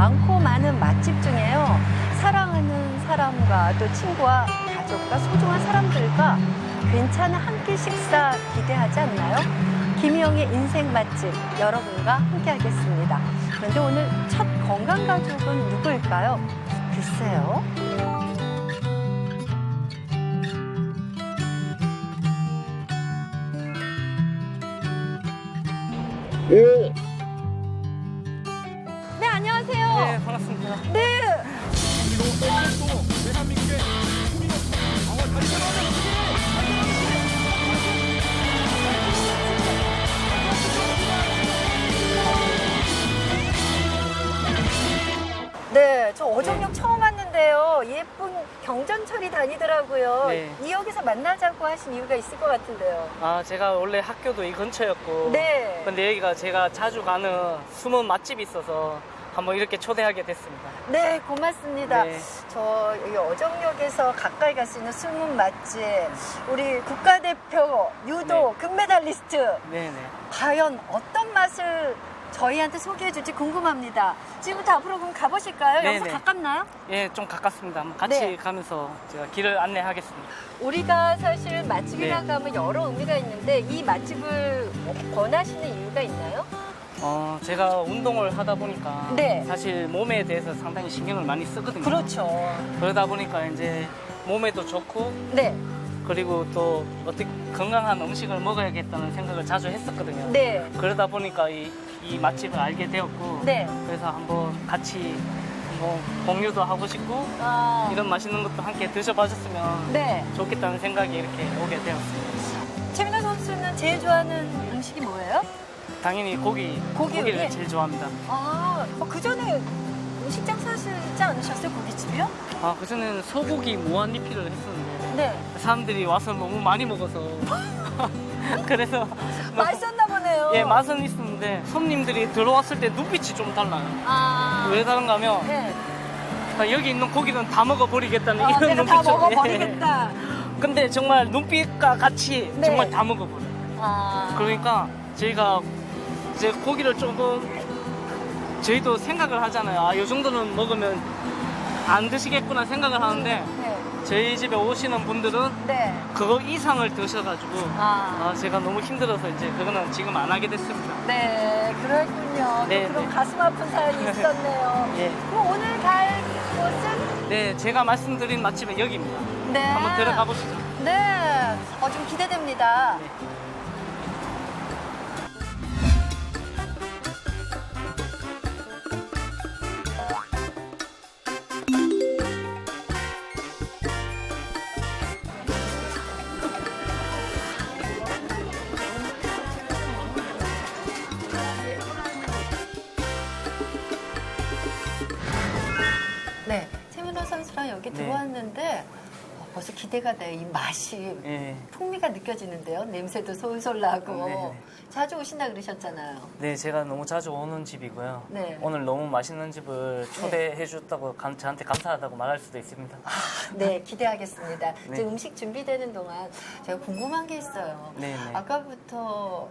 많고 많은 맛집 중에요. 사랑하는 사람과 또 친구와 가족과 소중한 사람들과 괜찮은 한 끼 식사 기대하지 않나요? 김희영의 인생 맛집 여러분과 함께 하겠습니다. 그런데 오늘 첫 건강 가족은 누구일까요? 글쎄요. 예. 안녕하세요. 네, 반갑습니다. 네. 네, 저 어정역 처음 왔는데요. 예쁜 경전철이 다니더라고요. 네. 이 역에서 만나자고 하신 이유가 있을 것 같은데요. 아, 제가 원래 학교도 이 근처였고. 네. 근데 여기가 제가 자주 가는 숨은 맛집이 있어서 한번 이렇게 초대하게 됐습니다. 네, 고맙습니다. 네. 저 여기 어정역에서 가까이 갈 수 있는 숨은 맛집, 우리 국가대표 유도 금메달리스트, 네 네. 과연 어떤 맛을 저희한테 소개해 줄지 궁금합니다. 지금부터 앞으로 그럼 가보실까요? 여기서 네네. 가깝나요? 예, 좀 가깝습니다. 한번 같이 네. 가면서 제가 길을 안내하겠습니다. 우리가 사실 맛집이라고 네. 하면 여러 의미가 있는데 이 맛집을 권하시는 이유가 있나요? 어, 제가 운동을 하다 보니까 네. 사실 몸에 대해서 상당히 신경을 많이 쓰거든요. 그렇죠. 그러다 보니까 이제 몸에도 좋고 네, 그리고 또 어떻게 건강한 음식을 먹어야겠다는 생각을 자주 했었거든요. 네, 그러다 보니까 이, 이 맛집을 알게 되었고 네. 그래서 한번 같이 뭐 공유도 하고 싶고 아, 이런 맛있는 것도 함께 드셔봐줬으면 네. 좋겠다는 생각이 이렇게 오게 되었습니다. 최민호 선수는 제일 좋아하는 음식이 뭐예요? 당연히 고기, 고기 고기를 요리? 제일 좋아합니다. 아, 그 전에 음식장 사시지 않으셨어요? 고깃집이요? 아, 그전에는 소고기 무한 리필을 했었는데 네. 사람들이 와서 너무 많이 먹어서 그래서 맛있었나 보네요. 예, 맛은 있었는데 손님들이 들어왔을 때 눈빛이 좀 달라요. 아. 왜 다른가 하면 네. 아, 여기 있는 고기는 다 먹어버리겠다는 아, 이런 내가 다 눈빛으로 먹어버리겠다. 예. 근데 정말 눈빛과 같이 네. 정말 다 먹어버려요. 아. 그러니까 저희가 이제 고기를 조금 저희도 생각을 하잖아요. 아, 이 정도는 먹으면 안 드시겠구나 생각을 하는데 네. 저희 집에 오시는 분들은 네. 그거 이상을 드셔가지고 아. 아, 제가 너무 힘들어서 이제 그거는 지금 안 하게 됐습니다. 네, 그렇군요. 네, 또 그런 네. 가슴 아픈 사연이 있었네요. 예. 그럼 오늘 갈 곳은? 네, 제가 말씀드린 맛집은 여기입니다. 네. 한번 들어가 보시죠. 네. 어, 좀 기대됩니다. 네. 네. 기대가 돼. 이 맛이 예. 풍미가 느껴지는데요. 냄새도 솔솔 나고. 네, 네. 자주 오신다 그러셨잖아요. 네, 제가 너무 자주 오는 집이고요. 네. 오늘 너무 맛있는 집을 초대해 줬다고 감- 저한테 감사하다고 말할 수도 있습니다. 네, 기대하겠습니다. 네. 이제 음식 준비되는 동안 제가 궁금한 게 있어요. 네, 네. 아까부터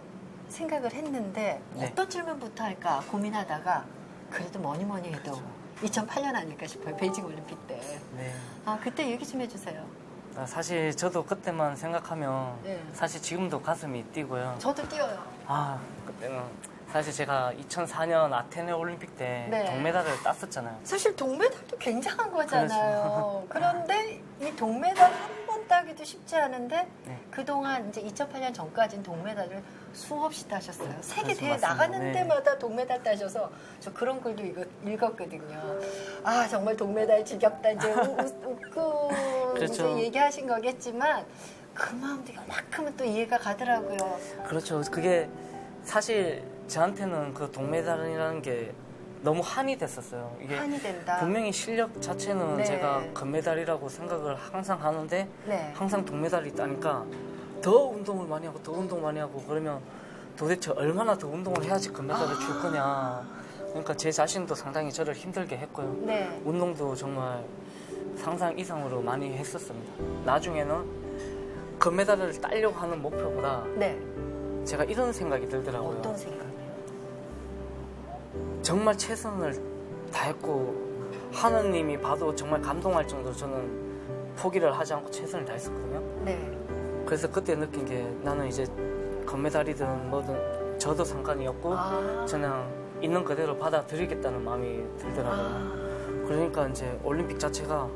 생각을 했는데 네. 어떤 질문부터 할까 고민하다가 그래도 뭐니 뭐니 해도 2008년 아닐까 싶어요. 베이징 올림픽 때. 네. 아, 그때 얘기 좀 해주세요. 아, 사실 저도 그때만 생각하면 네. 사실 지금도 가슴이 뛰고요. 저도 뛰어요. 아, 그때는 사실 제가 2004년 아테네 올림픽 때 네. 동메달을 땄었잖아요. 사실 동메달도 굉장한 거잖아요. 그렇죠. 그런데 이 동메달 한 번 따기도 쉽지 않은데 네. 그동안 이제 2008년 전까지는 동메달을 수없이 따셨어요. 세계 그렇죠, 대회 맞습니다. 나가는 네. 데마다 동메달 따셔서 저 그런 글도 읽었, 읽었거든요. 아 정말 동메달 지겹다 이제 우- 우- 웃고 그렇죠. 이제 얘기하신 거겠지만 그 마음도 요만큼은 또 이해가 가더라고요. 그렇죠. 그게 사실 저한테는 그 동메달이라는 게 너무 한이 됐었어요. 이게 한이 된다. 분명히 실력 자체는 네. 제가 금메달이라고 생각을 항상 하는데 네. 항상 동메달이 있다니까 더 운동을 많이 하고 더 운동 많이 하고 그러면 도대체 얼마나 더 운동을 해야지 금메달을 줄 거냐. 그러니까 제 자신도 상당히 저를 힘들게 했고요. 네. 운동도 정말 상상 이상으로 많이 했었습니다. 나중에는 금메달을 따려고 하는 목표보다 네. 제가 이런 생각이 들더라고요. 어떤 생각이요? 정말 최선을 다 했고 하느님이 봐도 정말 감동할 정도로 저는 포기를 하지 않고 최선을 다했었거든요. 네. 그래서 그때 느낀 게 나는 이제 금메달이든 뭐든 저도 상관이었고 아. 그냥 있는 그대로 받아들이겠다는 마음이 들더라고요. 아. 그러니까 이제 올림픽 자체가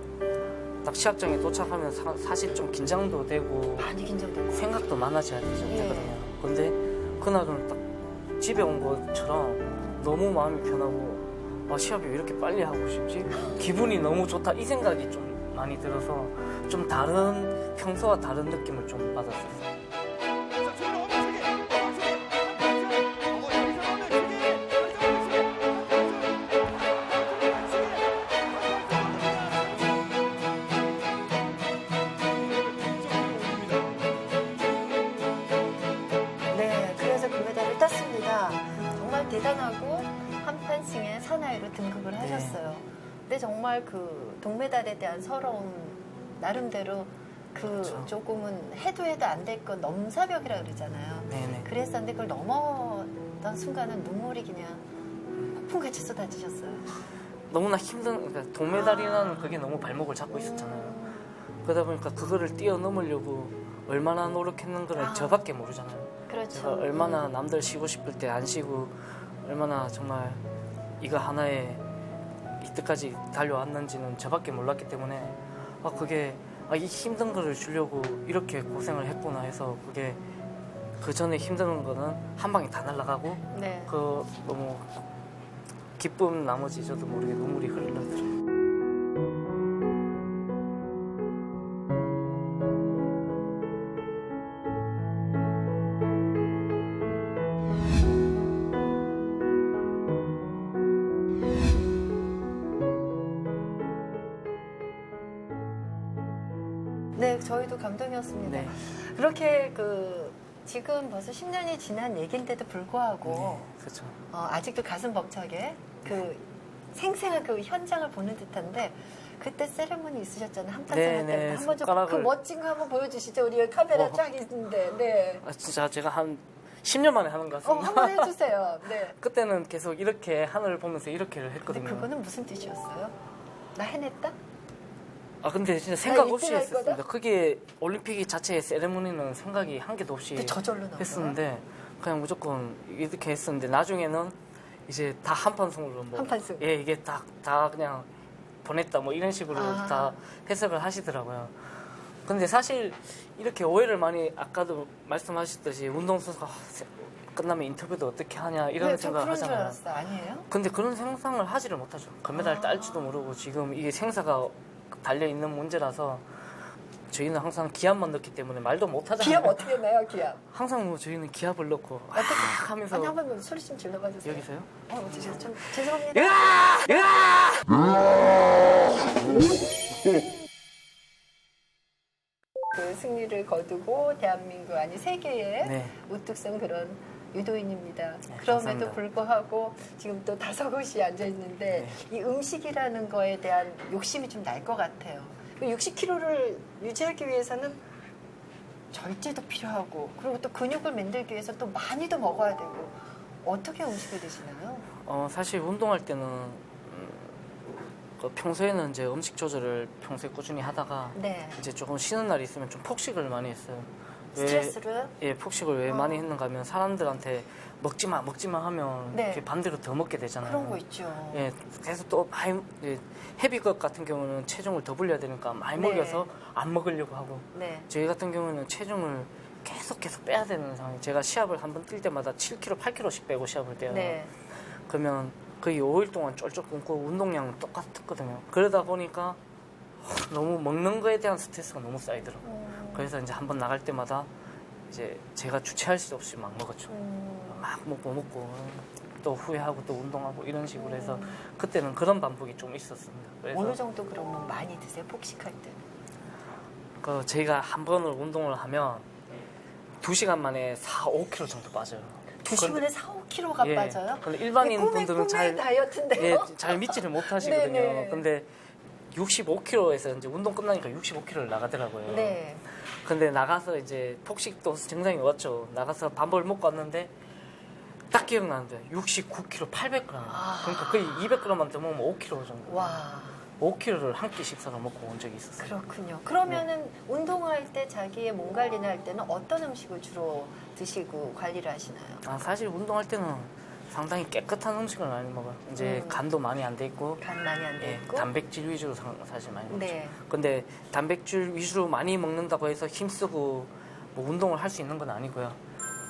딱 시합장에 도착하면 사, 사실 좀 긴장도 되고 많이 긴장되고. 생각도 많아져야 되죠, 예. 되거든요. 근데 그날은 딱 집에 온 것처럼 너무 마음이 편하고 아, 시합이 왜 이렇게 빨리 하고 싶지? 기분이 너무 좋다 이 생각이 좀 많이 들어서 좀 다른 평소와 다른 느낌을 좀 받았었어요. 동메달에 대한 서러움 나름대로 그 그렇죠. 조금은 해도 해도 안 될 건 넘사벽이라 그러잖아요. 네네. 그랬었는데 그걸 넘어던 순간은 눈물이 그냥 폭풍같이 쏟아지셨어요. 너무나 힘든 그러니까 동메달이라는 그게 너무 발목을 잡고 있었잖아요. 그러다 보니까 그거를 뛰어넘으려고 얼마나 노력했는가를 아. 저밖에 모르잖아요. 그렇죠. 얼마나 남들 쉬고 싶을 때 안 쉬고 얼마나 정말 이거 하나에 이때까지 달려왔는지는 저밖에 몰랐기 때문에 아 그게 아, 이 힘든 거를 주려고 이렇게 고생을 했구나 해서 그게 그 전에 힘든 거는 한 방에 다 날아가고 네. 그 너무 기쁨 나머지 저도 모르게 눈물이 흘러들어요. 그렇게 그 지금 벌써 10년이 지난 얘기인데도 불구하고 네, 그렇죠. 어, 아직도 가슴 벅차게 그 생생한 그 현장을 보는 듯한데 그때 세레모니 있으셨잖아요. 한판 네, 네, 때 네, 한번 좀 그 멋진 거 한번 보여주시죠. 우리 카메라 어. 쫙 있는데, 네. 아, 진짜 제가 한 10년 만에 하는 것 어, 같습니다. 한번 해주세요. 네. 그때는 계속 이렇게 하늘을 보면서 이렇게를 근데 했거든요. 그거는 무슨 뜻이었어요? 나 해냈다? 아 근데 진짜 생각 나 없이 이틀 할 했었습니다. 그게 올림픽 자체의 세레모니는 생각이 한 개도 없이 근데 저절로 나온? 했었는데 그냥 무조건 이렇게 했었는데 나중에는 이제 다 한판승으로 뭐 한 판승. 예 이게 다 다 그냥 보냈다 뭐 이런 식으로 아. 다 해석을 하시더라고요. 근데 사실 이렇게 오해를 많이 아까도 말씀하셨듯이 운동선수가 아, 세- 끝나면 인터뷰도 어떻게 하냐 이런 네, 저 생각을 그런 줄 하잖아요. 알았어. 아니에요? 근데 그런 생각을 하지를 못하죠. 금메달 아. 딸지도 모르고 지금 이게 생사가 달려 있는 문제라서 저희는 항상 기합만 넣기 때문에 말도 못 하잖아요. 기합 어떻게 내요, 기합? 항상 뭐 저희는 기합을 넣고 아 어떻게? 하면서 아니, 한번 소리 좀 질러봐 주세요. 여기서요? 어, 죄송, 좀, 죄송합니다. 그 승리를 거두고 대한민국 아니 세계에 네. 우뚝 선 그런 유도인입니다. 네, 그럼에도 감사합니다. 불구하고 지금 또 다섯 곳이 앉아 있는데 네. 이 음식이라는 거에 대한 욕심이 좀 날 것 같아요. 60kg를 유지하기 위해서는 절제도 필요하고 그리고 또 근육을 만들기 위해서 또 많이도 먹어야 되고 어떻게 음식을 드시나요? 어 사실 운동할 때는 음, 그 평소에는 이제 음식 조절을 평소에 꾸준히 하다가 네. 이제 조금 쉬는 날이 있으면 좀 폭식을 많이 했어요. 왜- 스트레스를 예, 폭식을 왜 어. 많이 했는가 하면 사람들한테 먹지 마, 먹지 마 하면 네. 이렇게 반대로 더 먹게 되잖아요. 그런 거 있죠. 예, 그래서 또 많이 예, 헤비급 같은 경우는 체중을 더 불려야 되니까 많이 네. 먹여서 안 먹으려고 하고 네. 저희 같은 경우는 체중을 계속 계속 빼야 되는 상황이 제가 시합을 한 번 뛸 때마다 7kg, 8kg씩 빼고 시합을 뛰어요. 네. 그러면 거의 5일 동안 쫄쫄 굶고 운동량은 똑같았거든요. 그러다 보니까 너무 먹는 거에 대한 스트레스가 너무 쌓이더라고요. 음, 그래서 이제 한 번 나갈 때마다 이제 제가 주체할 수 없이 막 먹었죠. 음, 막 먹고 먹고 또 후회하고 또 운동하고 이런 식으로 해서 음. 그때는 그런 반복이 좀 있었습니다. 그래서 어느 정도 그러면 많이 드세요? 폭식할 때? 그 저희가 한 번을 운동을 하면 2시간 만에 4, 5kg 정도 빠져요. 두 시간에 4, 5kg가 예. 빠져요? 근데 일반인 꿈의, 분들은 꿈의 잘 다이어트인데요? 예, 잘 믿지를 못하시거든요. 네네. 근데 65kg에서 이제 운동 끝나니까 65kg를 나가더라고요. 네. 근데 나가서 이제 폭식도 증상이 왔죠. 나가서 밥을 먹고 왔는데 딱 기억나는데 69kg, 800g. 아. 그러니까 거의 200g만 더 먹으면 5kg 정도. 와 5kg를 한 끼 식사로 먹고 온 적이 있었어요. 그렇군요. 그러면은 운동할 때 자기의 몸 관리나 할 때는 어떤 음식을 주로 드시고 관리를 하시나요? 아, 사실 운동할 때는 상당히 깨끗한 음식을 많이 먹어요. 이제 음. 간도 많이 안 돼 있고, 간 많이 안 돼 예, 있고. 단백질 위주로 상- 사실 많이 먹죠. 네. 근데 단백질 위주로 많이 먹는다고 해서 힘쓰고 뭐 운동을 할 수 있는 건 아니고요.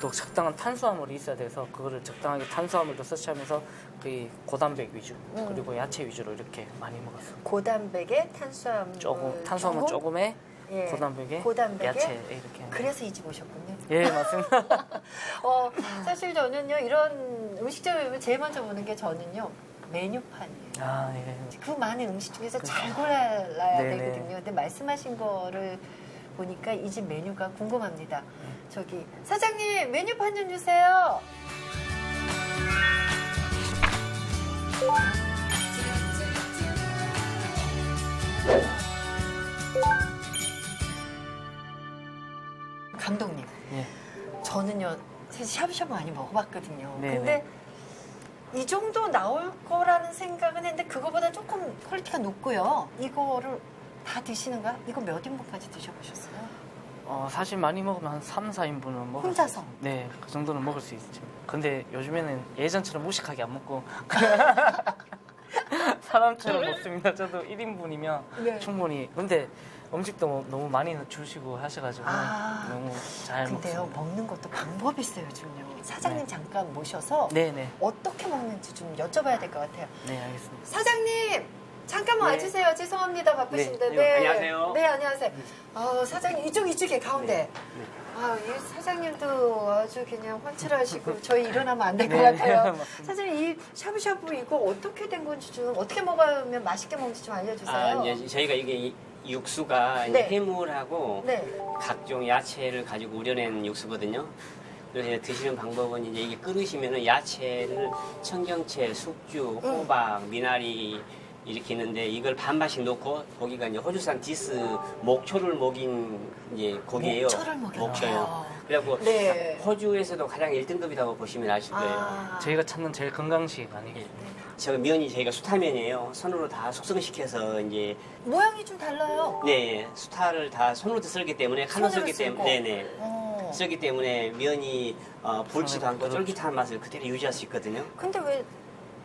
또 적당한 탄수화물이 있어야 돼서 그거를 적당하게 탄수화물도 섭취하면서 거의 고단백 위주 음. 그리고 야채 위주로 이렇게 많이 먹었어요. 고단백에 탄수화물 조금 탄수화물 조금에 예. 고단백에 고단백에 야채 이렇게. 그래서 이 집 오셨군요. 예 맞습니다. 어, 사실 저는요 이런 음식점에 오면 제일 먼저 보는 게 저는요 메뉴판이에요. 아 예. 그 많은 음식 중에서 잘 골라야 네네. 되거든요. 근데 말씀하신 거를 보니까 이 집 메뉴가 궁금합니다. 저기 사장님 메뉴판 좀 주세요. 감독님, 예. 저는요 사실 샤브샤브 많이 먹어봤거든요. 네네. 근데 이 정도 나올 거라는 생각은 했는데 그거보다 조금 퀄리티가 높고요. 이거를 다 드시는가? 이거 몇 인분까지 드셔보셨어요? 어, 사실 많이 먹으면 한 3, 4인분은 먹을 혼자서? 수 있- 네, 그 정도는 먹을 수 있죠. 근데 요즘에는 예전처럼 무식하게 안 먹고 사람처럼 먹습니다. 저도 1인분이면 네. 충분히. 근데 음식도 뭐 너무 많이 주시고 하셔가지고 아. 너무 잘 근데요, 먹습니다. 먹는 것도 방법이 있어요, 요즘요. 사장님 네. 잠깐 모셔서 네네. 어떻게 먹는지 좀 여쭤봐야 될 것 같아요. 네, 알겠습니다. 사장님! 잠깐만 네. 와주세요. 죄송합니다. 바쁘신데. 네. 아유, 안녕하세요. 네, 안녕하세요. 아, 사장님, 이쪽, 이쪽에, 가운데. 네. 아, 이 사장님도 아주 그냥 환칠하시고, 저희 일어나면 안 될것 네, 같아요. 사장님, 이 샤브샤브 이거 어떻게 된 건지 좀, 어떻게 먹으면 맛있게 먹는지 좀 알려주세요. 아, 이제 저희가 이게 이 육수가 이제 네. 해물하고 네. 각종 야채를 가지고 우려낸 육수거든요. 그래서 이제 드시는 방법은 이제 이게 끓으시면은 야채를 청경채, 숙주, 음. 호박, 미나리 이렇게 있는데 이걸 반반씩 넣고 고기가 이제 호주산 디스 목초를 먹인 이제 고기예요. 목초를 먹여요. 목초요. 그래갖고 네. 호주에서도 가장 1등급이라고 보시면 아실 거예요. 아, 저희가 찾는 제일 건강식 아니에요. 저 면이 저희가 수타면이에요. 손으로 다 숙성시켜서 이제 모양이 좀 달라요. 네, 수타를 다 손으로 썰기 때문에 칼로 손으로 썰기 쓸고. 때문에 네네 어. 썰기 때문에 면이 어, 불지도 아, 않고 그렇죠. 쫄깃한 맛을 그대로 유지할 수 있거든요. 근데 왜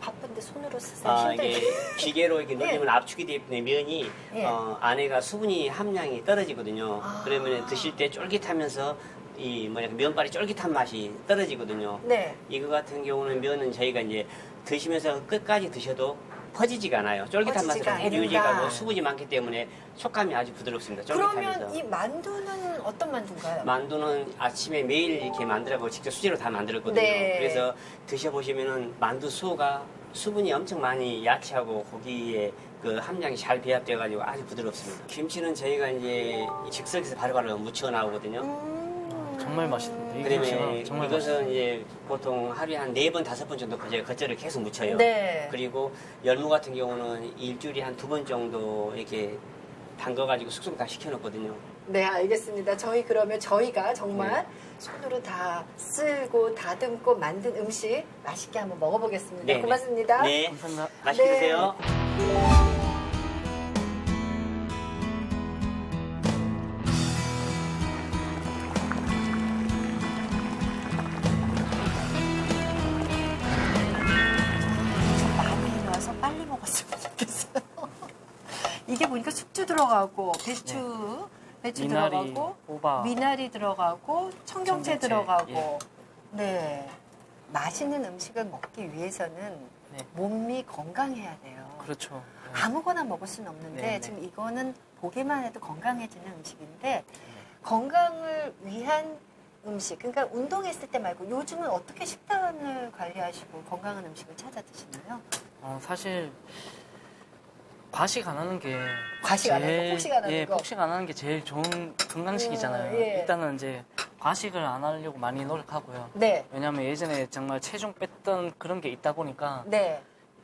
바쁜데 손으로 쓰세요? 아, 힘들게. 이게 기계로 이렇게 예. 눌리면 압축이 되기 때문에 면이 예. 어, 안에가 수분이 함량이 떨어지거든요. 아. 그러면 드실 때 쫄깃하면서 이 뭐냐 그 면발이 쫄깃한 맛이 떨어지거든요. 네. 이거 같은 경우는 면은 저희가 이제 드시면서 끝까지 드셔도 퍼지지가 않아요. 쫄깃한 맛을 퍼지지가 그대로 않는다. 유지하고 수분이 많기 때문에 촉감이 아주 부드럽습니다. 쫄깃하면서. 그러면 이 만두는 어떤 만두인가요? 만두는 아침에 매일 이렇게 만들라고 직접 수제로 다 만들었거든요. 네. 그래서 드셔보시면은 만두 수가 수분이 엄청 많이 야채하고 고기에 그 함량이 잘 배합돼가지고 아주 부드럽습니다. 김치는 저희가 이제 즉석에서 바로바로 무쳐 나오거든요. 음. 정말 맛있습니다. 이 그러면 김치가 정말 이것은 맛있어요. 이제 보통 하루에 한 네 번 다섯 번 정도 저희가 겉절을 계속 무쳐요. 네. 그리고 열무 같은 경우는 일주일에 한 두 번 정도 이렇게 담가가지고 숙성 다 시켜놓거든요. 네, 알겠습니다. 저희 그러면 저희가 정말 네. 손으로 다 쓸고 다듬고 만든 음식 맛있게 한번 먹어보겠습니다. 네, 네. 고맙습니다. 네, 감사합니다. 맛있게 네. 드세요. 들어가고 배추, 배추 미나리, 들어가고 호박. 미나리 들어가고 청경채 청경채, 들어가고 예. 네 맛있는 음식을 먹기 위해서는 네. 몸이 건강해야 돼요. 그렇죠. 네. 아무거나 먹을 수는 없는데 네, 네. 지금 이거는 보기만 해도 건강해지는 음식인데 건강을 위한 음식 그러니까 운동했을 때 말고 요즘은 어떻게 식단을 관리하시고 건강한 음식을 찾아 드시나요? 어, 사실 과식 안 하는 게 과식 안 하는 거, 폭식 안 하는 예, 거. 폭식 안 하는 게 제일 좋은 건강식이잖아요. 음, 예. 일단은 이제 과식을 안 하려고 많이 노력하고요. 네, 왜냐하면 예전에 정말 체중 뺐던 그런 게 있다 보니까 네,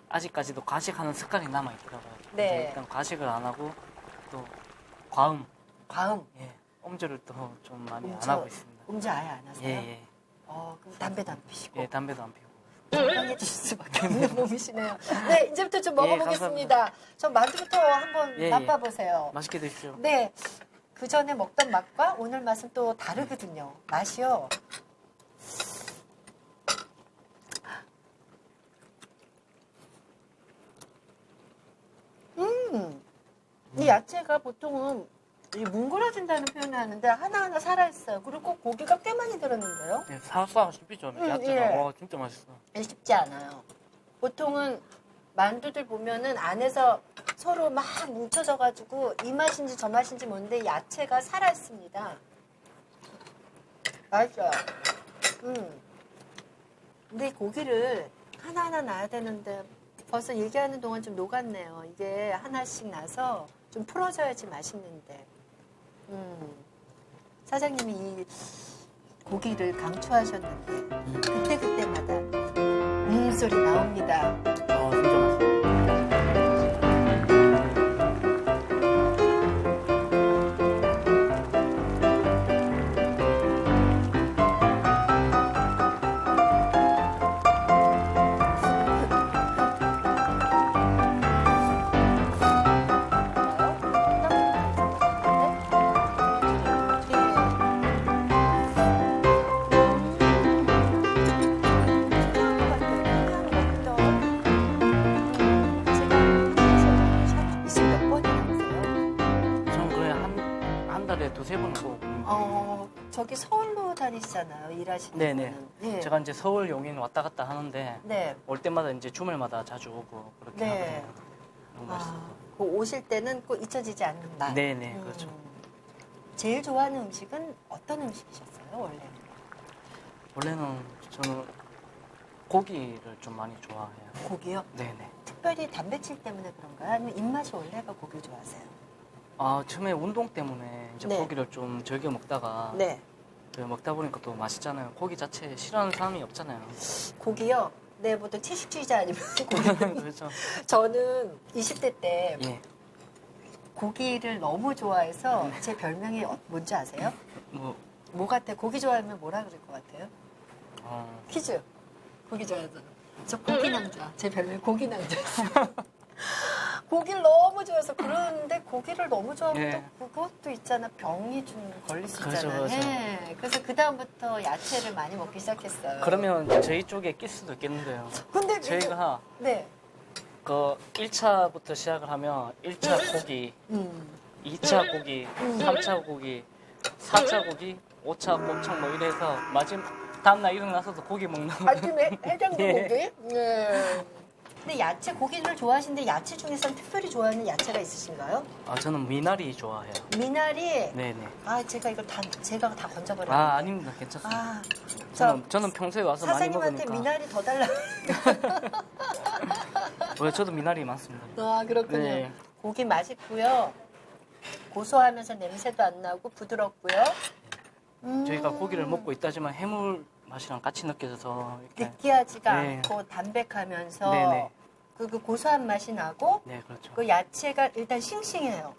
아직까지도 과식하는 습관이 남아 있더라고요. 네. 이제 일단 과식을 안 하고 또 과음, 과음, 예, 음주를 또 좀 많이 음주. 안 하고 있습니다. 음주 아예 안 하세요? 예, 예, 어, 그럼 담배도 안 피시고. 예, 담배도 안 피우고. 주실 수밖에 없는 몸이시네요. 네, 이제부터 좀 예, 먹어보겠습니다. 전 만두부터 한번 예, 예. 맛봐보세요. 맛있게 드십시오. 네, 그 전에 먹던 맛과 오늘 맛은 또 다르거든요. 맛이요. 음, 이 야채가 보통은 이 뭉그러진다는 표현을 하는데 하나하나 살아있어요. 그리고 꼭 고기가 꽤 많이 들었는데요. 예, 사사 씹히죠. 음, 야채가 예. 와 진짜 맛있어. 쉽지 않아요. 보통은 만두들 보면은 안에서 서로 막 뭉쳐져가지고 이 맛인지 저 맛인지 모르는데 야채가 살아있습니다. 맛있어요. 음. 근데 이 고기를 하나하나 놔야 되는데 벌써 얘기하는 동안 좀 녹았네요. 이게 하나씩 나서 좀 풀어져야지 맛있는데. 음. 사장님이 이 고기를 강추하셨는데 그때 그때마다 음 소리 나옵니다. 어. 다니시잖아요, 일하시는 네네. 분은. 네. 제가 이제 서울 용인 왔다 갔다 하는데 네. 올 때마다 이제 주말마다 자주 오고 그렇게 네. 하거든요. 너무 맛있어요. 아, 그 오실 때는 꼭 잊혀지지 않는 맛. 네네 음. 그렇죠. 제일 좋아하는 음식은 어떤 음식이셨어요, 원래? 원래는 저는 고기를 좀 많이 좋아해요. 고기요? 네네. 특별히 단백질 때문에 그런가요? 아니면 입맛이 원래가 고기를 좋아하세요? 아 처음에 운동 때문에 이제 네. 고기를 좀 즐겨 먹다가 네. 그 먹다 보니까 또 맛있잖아요. 고기 자체 싫어하는 사람이 없잖아요. 고기요? 네, 보통 채식주의자 아니면 고기. 그렇죠. 저는 20대 때 예. 고기를 너무 좋아해서 제 별명이 어- 뭔지 아세요? 뭐 뭐 같아? 고기 좋아하면 뭐라 그럴 것 같아요? 어, 퀴즈. 고기 좋아하잖아. 저 고기 남자. 제 별명이 고기 남자. 고기를 너무 좋아해서 그러는데 고기를 너무 좋아하면 예. 또 그것도 있잖아. 병이 좀 걸릴 수 그렇죠, 있잖아. 그렇죠. 예. 그래서 그 다음부터 야채를 많이 먹기 시작했어요. 그러면 저희 쪽에 낄 수도 있겠는데요. 근데 저희가 네. 그 1차부터 시작을 하면 1차 고기, 음. 2차 고기, 3차 고기, 4차 고기, 5차 곱창 뭐 이래서 마지막 다음날 일어나서도 고기 먹는 아침에 해장도 예. 고기? 네. 근데 야채 고기를 좋아하시는데 야채 중에서는 특별히 좋아하는 야채가 있으신가요? 아 저는 미나리 좋아해요. 미나리. 네네. 아 제가 이걸 다 제가 다 건져버렸네. 아 아닙니다. 괜찮습니다. 아, 저는, 저는 평소에 와서 많이 사장님한테 먹으니까. 미나리 더 달라. 왜 저도 미나리 많습니다. 아 그렇군요. 네. 고기 맛있고요. 고소하면서 냄새도 안 나고 부드럽고요. 음, 저희가 고기를 먹고 있다지만 해물 맛이랑 같이 느껴져서 이렇게 느끼하지가 네. 않고 담백하면서 네네. 그, 그 고소한 맛이 나고 네 그렇죠. 그 야채가 일단 싱싱해요.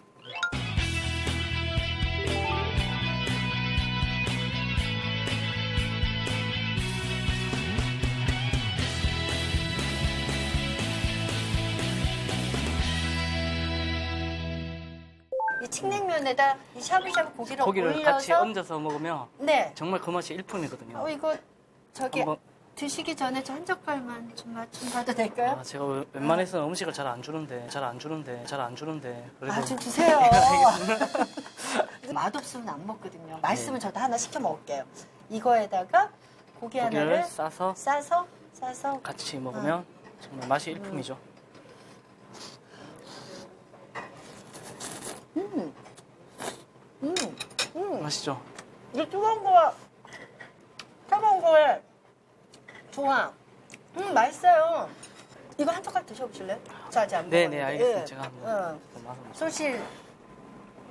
이 칡냉면에다 이 샤브샤브 고기를, 고기를 올려서 같이 얹어서 먹으면 네. 정말 그 맛이 일품이거든요. 어 이거 저기 한번 드시기 전에 저 한 젓갈만 좀 맛좀 봐도 될까요? 아, 제가 웬- 웬만해서는 음식을 잘 안 주는데 잘 안 주는데 잘 안 주는데 그래도 아, 좀 주세요. 네, 맛없으면 안 먹거든요. 맛있으면 저도 하나 시켜 먹을게요. 이거에다가 고기 고기를 하나를 싸서 싸서 싸서 같이 먹으면 정말 맛이 일품이죠. 음. 맛있죠? 이 뜨거운 거와 차가운 거에 좋아. 음, 맛있어요. 이거 한 젓갈 드셔보실래요? 저 아직 안 네네 먹었는데. 알겠습니다. 예. 제가 한번 어. 또 맛을 솔실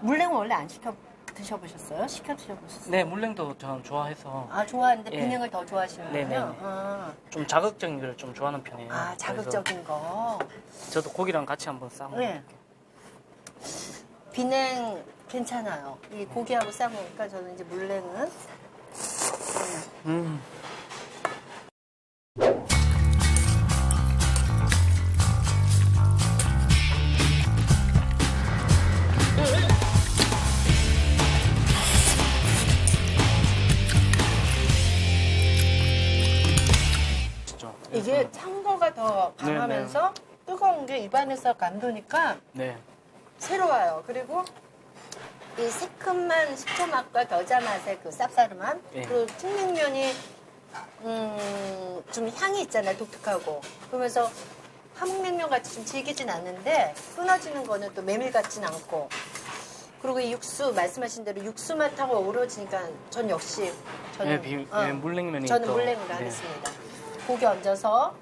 물냉은 원래 안 시켜 드셔보셨어요? 시켜 드셔보셨어요? 네 물냉도 저는 좋아해서 아 좋아하는데 예. 비냉을 더 좋아하시는군요. 네 네 네. 아, 좀 자극적인 걸 좀 좋아하는 편이에요. 아 자극적인 거. 그래서 저도 고기랑 같이 한번 싸 먹어요. 네. 비냉 괜찮아요. 이 고기하고 싸먹으니까 저는 이제 물냉은 이게 네. 찬 거가 더 강하면서 네, 네. 뜨거운 게 입안에서 감도니까 네. 새로워요. 그리고 이 새콤한 식초 맛과 겨자 맛의 그 쌉싸름함 예. 그리고 칡냉면이 음, 좀 향이 있잖아요. 독특하고 그러면서 함흥냉면 같이 좀 질기진 않는데 끊어지는 거는 또 메밀 같진 않고 그리고 이 육수 말씀하신 대로 육수 맛하고 어우러지니까 전 역시 저는 네, 비, 어, 네, 물냉면이 저는 또- 물냉으로 네. 하겠습니다. 고기 얹어서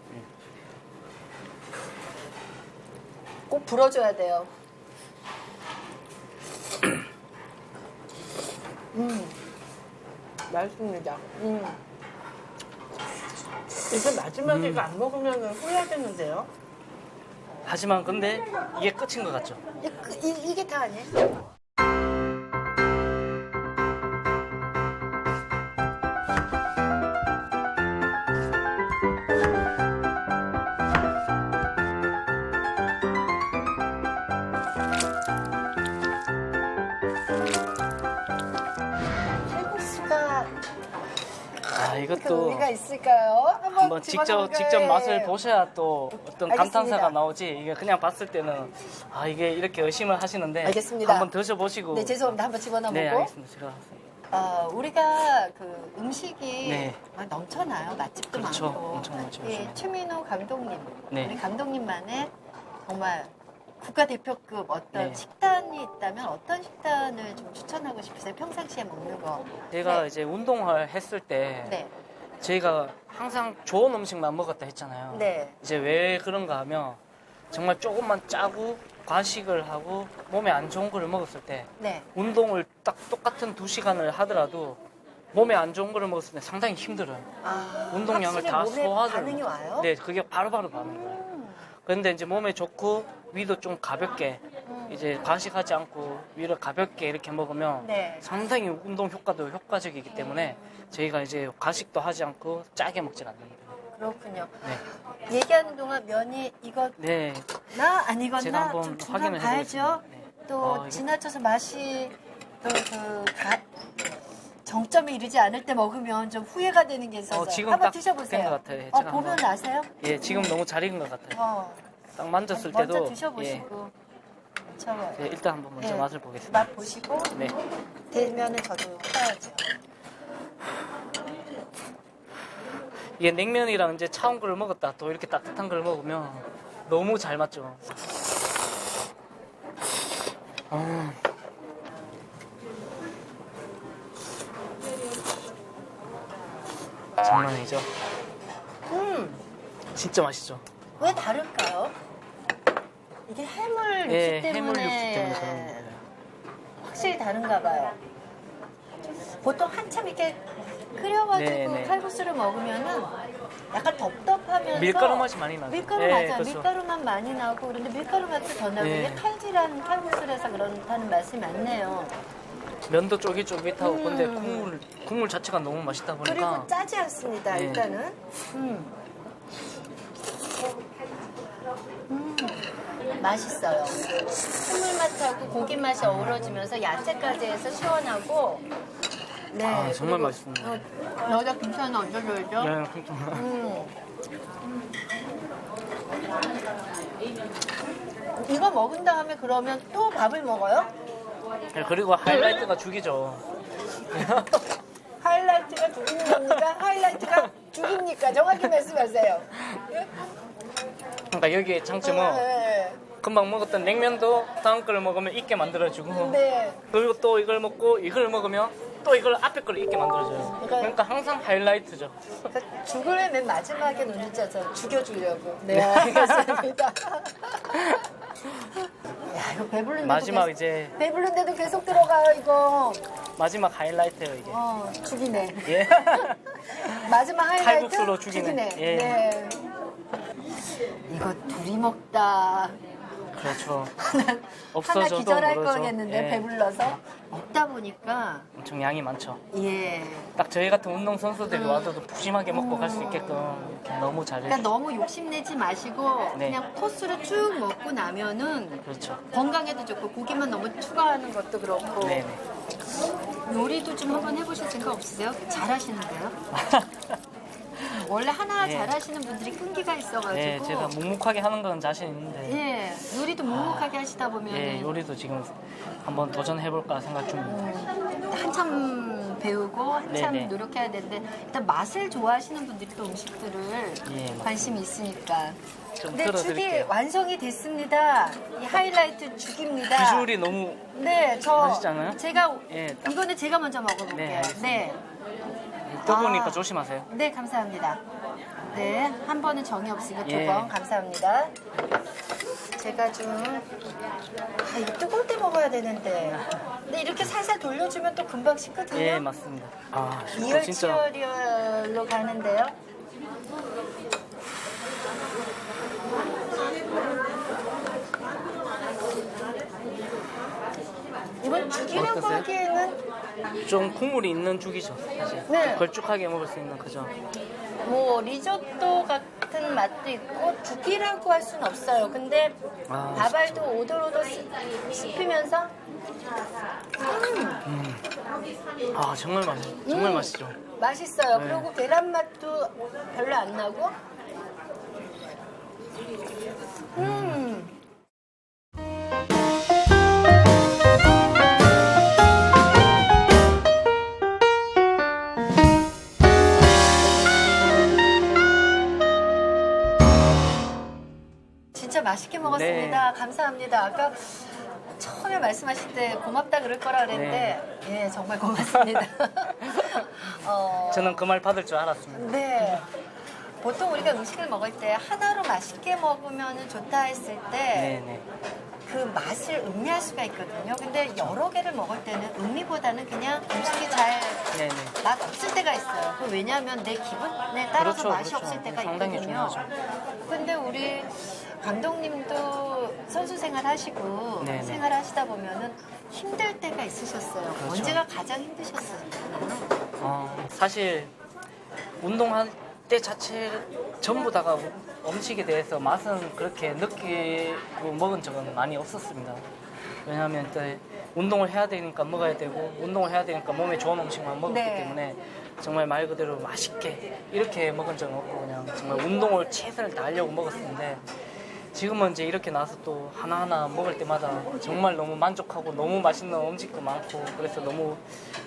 꼭 불어줘야 돼요. 음, 맛있습니다. 음. 이거 마지막에 이거 안 먹으면 후회하겠는데요? 하지만 근데 이게 끝인 것 같죠? 이, 그- 이, 이게 다 아니에요? 있을까요? 한번, 한번 직접 집어넣을까요? 직접 예. 맛을 보셔야 또 어떤 알겠습니다. 감탄사가 나오지. 이게 그냥 봤을 때는 아 이게 이렇게 의심을 하시는데 알겠습니다. 한번 드셔보시고. 네, 죄송합니다. 한번 집어넣어 보고. 네, 알겠습니다. 제가 어, 우리가 그 음식이 네. 막 넘쳐나요. 맛집도 그렇죠. 많고. 엄청 많죠, 예, 요즘에. 최민호 감독님, 네. 우리 감독님만의 정말 국가 대표급 어떤 네. 식단이 있다면 어떤 식단을 좀 추천하고 싶으세요? 평상시에 먹는 거. 제가 네. 이제 운동을 했을 때 네. 저희가 항상 좋은 음식만 먹었다 했잖아요. 네. 이제 왜 그런가 하면 정말 조금만 짜고 과식을 하고 몸에 안 좋은 거를 먹었을 때 네. 운동을 딱 똑같은 두 시간을 하더라도 몸에 안 좋은 거를 먹었을 때 상당히 힘들어요. 아, 운동량을 확실히 다 몸에 소화를 반응이 와요? 네, 그게 바로바로 나는 거예요. 음. 그런데 이제 몸에 좋고 위도 좀 가볍게 음. 이제 과식하지 않고 위를 가볍게 이렇게 먹으면 네. 상당히 운동 효과도 효과적이기 때문에 저희가 이제 과식도 하지 않고 짜게 먹질 않습니다. 그렇군요. 네. 얘기하는 동안 면이 이거 네, 나 제가 아니거나 한번 좀 확인을 봐야죠. 해보겠습니다. 네. 또 어, 이거- 지나쳐서 맛이 또그 정점에 이르지 않을 때 먹으면 좀 후회가 되는 게 있어서 어, 지금 한번 딱 드셔보세요. 된것 같아요. 어, 제가 보면 한번- 아세요? 예, 지금 너무 잘 익은 것 같아요. 어, 딱 만졌을 먼저 때도 드셔보시고 저 예, 네, 일단 한번 먼저 예, 맛을 보겠습니다. 맛 보시고 네, 되면은 저도 해야죠. 이게 냉면이랑 이제 차운 거를 먹었다 또 이렇게 따뜻한 걸 먹으면 너무 잘 맞죠. 음. 장난 아니죠? 음, 진짜 맛있죠? 왜 다를까요? 이게 해물 육수 예, 때문에, 해물 육수 때문에 그런 거예요. 확실히 다른가 봐요. 보통 한참 이렇게 끓여가지고 네, 네. 칼국수를 먹으면은 약간 덥덥하면서 밀가루 맛이 많이 나죠. 밀가루 예, 맞아. 그렇죠. 밀가루 맛 많이 나고 그런데 밀가루 맛도 더 나고 네. 이게 칼질한 칼국수라서 그렇다는 말씀이 많네요. 면도 쫄깃쫄깃하고 음. 근데 국물 국물 자체가 너무 맛있다 보니까 그리고 짜지 않습니다. 네. 일단은. 음. 음. 맛있어요. 해물 맛하고 고기 맛이 어우러지면서 야채까지 해서 시원하고. 네. 아, 정말 맛있습니다. 어, 여기다 김치 하나 얹어줘야죠. 네, 그렇죠. 음. 이거 먹은 다음에 그러면 또 밥을 먹어요? 네, 그리고 하이라이트가 죽이죠. 하이라이트가 죽이는 겁니까? 하이라이트가 죽입니까? 정확히 말씀하세요. 그러니까 여기에 장점은 네. 금방 먹었던 냉면도 다음 걸 먹으면 익게 만들어주고 네. 그리고 또 이걸 먹고 이걸 먹으면 또 이걸 앞에 걸 익게 만들어줘요. 그러니까- 그러니까 항상 하이라이트죠. 그러니까 죽을 맨 마지막에 눈을 짜서 죽여주려고. 네, 알겠습니다. 야, 이거 배부른데도 마지막 계속, 이제 배부른데도 계속 들어가요, 이거. 마지막 하이라이트예요 이게. 어, 죽이네. 예. 마지막 하이라이트 칼국수로 죽이네. 예. 네. 이거 둘이 먹다. 그렇죠. 하나 없어져도 기절할 모르죠. 거겠는데 예. 배불러서 먹다 보니까 엄청 양이 많죠. 예. 딱 저희 같은 운동 선수들이 와서도 푸짐하게 먹고 갈 수 있게끔 이렇게 너무 잘해. 그러니까 너무 욕심내지 마시고 네. 그냥 코스로 쭉 먹고 나면은 그렇죠. 건강에도 좋고 고기만 너무 추가하는 것도 그렇고 네네. 요리도 좀 한번 해보실 생각 없으세요? 잘하시는데요? 원래 하나 예. 잘하시는 분들이 끈기가 있어가지고. 예, 제가 묵묵하게 하는 건 자신 있는데 예, 요리도 묵묵하게 하시다 보면 예, 요리도 지금 한번 도전해볼까 생각 중입니다. 음, 한참 배우고 한참 네네. 노력해야 되는데 일단 맛을 좋아하시는 분들이 또 음식들을 예, 맞습니다. 관심이 있으니까. 좀 네, 죽이 들어드릴게요. 완성이 됐습니다. 이 하이라이트 죽입니다. 비주얼이 너무 네, 저 맛있지 않아요? 제가 예. 이거는 제가 먼저 먹어볼게요. 네, 알겠습니다. 네, 뜨거우니까 아. 조심하세요. 네, 감사합니다. 네, 한 번은 정이 없으니까 두 예. 번 감사합니다. 제가 좀 아, 이 뜨거울 때 먹어야 되는데. 근데 이렇게 살살 돌려주면 또 금방 식거든요. 예, 맞습니다. 아, 진짜 이열치열로 가는데요. 이번 죽이라고 어떠세요? 하기에는 좀 국물이 있는 죽이죠. 사실. 네. 걸쭉하게 먹을 수 있는 그죠. 뭐 리조또 같은 맛도 있고 죽이라고 할 수는 없어요. 근데 아, 밥알도 오돌오돌 씹- 씹히면서 아 정말 맛있, 정말 음, 맛있죠. 맛있어요. 네. 그리고 계란 맛도 별로 안 나고. 음. 먹었습니다. 감사합니다. 아까 처음에 말씀하실 때 고맙다 그럴 거라 그랬는데 예 정말 고맙습니다. 어, 저는 그 말 받을 줄 알았습니다. 네. 보통 우리가 음식을 먹을 때 하나로 맛있게 먹으면 좋다 했을 때 네네. 그 맛을 음미할 수가 있거든요. 근데 여러 개를 먹을 때는 음미보다는 그냥 음식이 잘 네 네. 맛 없을 때가 있어요. 그 왜냐하면 내 기분에 따라서 그렇죠, 맛이 그렇죠. 없을 때가 상당히 있거든요. 중요하죠. 근데 우리 감독님도 선수 생활 하시고 네네. 생활 하시다 보면은 힘들 때가 있으셨어요. 그렇죠. 언제가 가장 힘드셨어요? 어, 사실 운동할 때 자체 전부 다가 음식에 대해서 맛은 그렇게 느끼고 먹은 적은 많이 없었습니다. 왜냐하면 또 운동을 해야 되니까 먹어야 되고 운동을 해야 되니까 몸에 좋은 음식만 먹었기 네. 때문에 정말 말 그대로 맛있게 이렇게 먹은 적은 없고 그냥 정말 운동을 최선을 다하려고 먹었는데 지금은 이제 이렇게 나서 또 하나하나 먹을 때마다 정말 너무 만족하고 너무 맛있는 음식도 많고 그래서 너무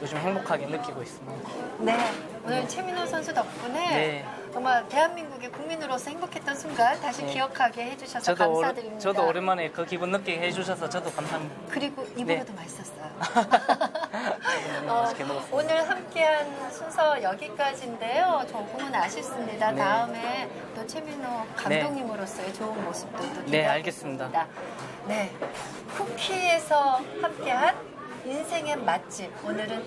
요즘 행복하게 느끼고 있습니다. 네, 오늘 최민호 선수 덕분에 네. 정말 대한민국의 국민으로서 행복했던 순간 다시 네. 기억하게 해주셔서 저도 오래- 감사드립니다. 저도 오랜만에 그 기분 느끼게 해주셔서 저도 감사합니다. 그리고 입으로도 네. 맛있었어요. 맛있게 먹었습니다. 오늘 함께한 순서 여기까지인데요. 조금은 아쉽습니다. 네. 다음에 또 최민호 감독님으로서의 좋은 모습도 또 네, 기대하겠습니다. 알겠습니다. 네, 쿠키에서 함께한 인생의 맛집. 오늘은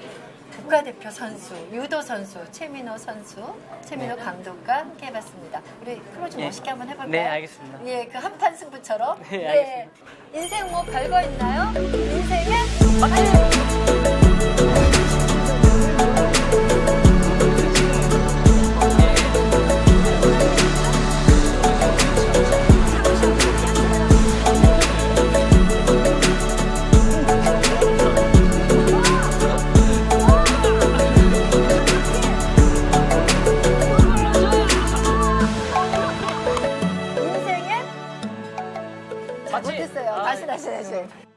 국가대표 선수, 유도 선수 최민호 선수, 최민호 네. 감독과 함께 해봤습니다. 우리 클로즈 예. 멋있게 한번 해볼까요? 네, 알겠습니다. 예, 그 한판 승부처럼. 네, 알겠습니다. 인생 뭐 별거 있나요? 인생의 맛집. 인생의 맛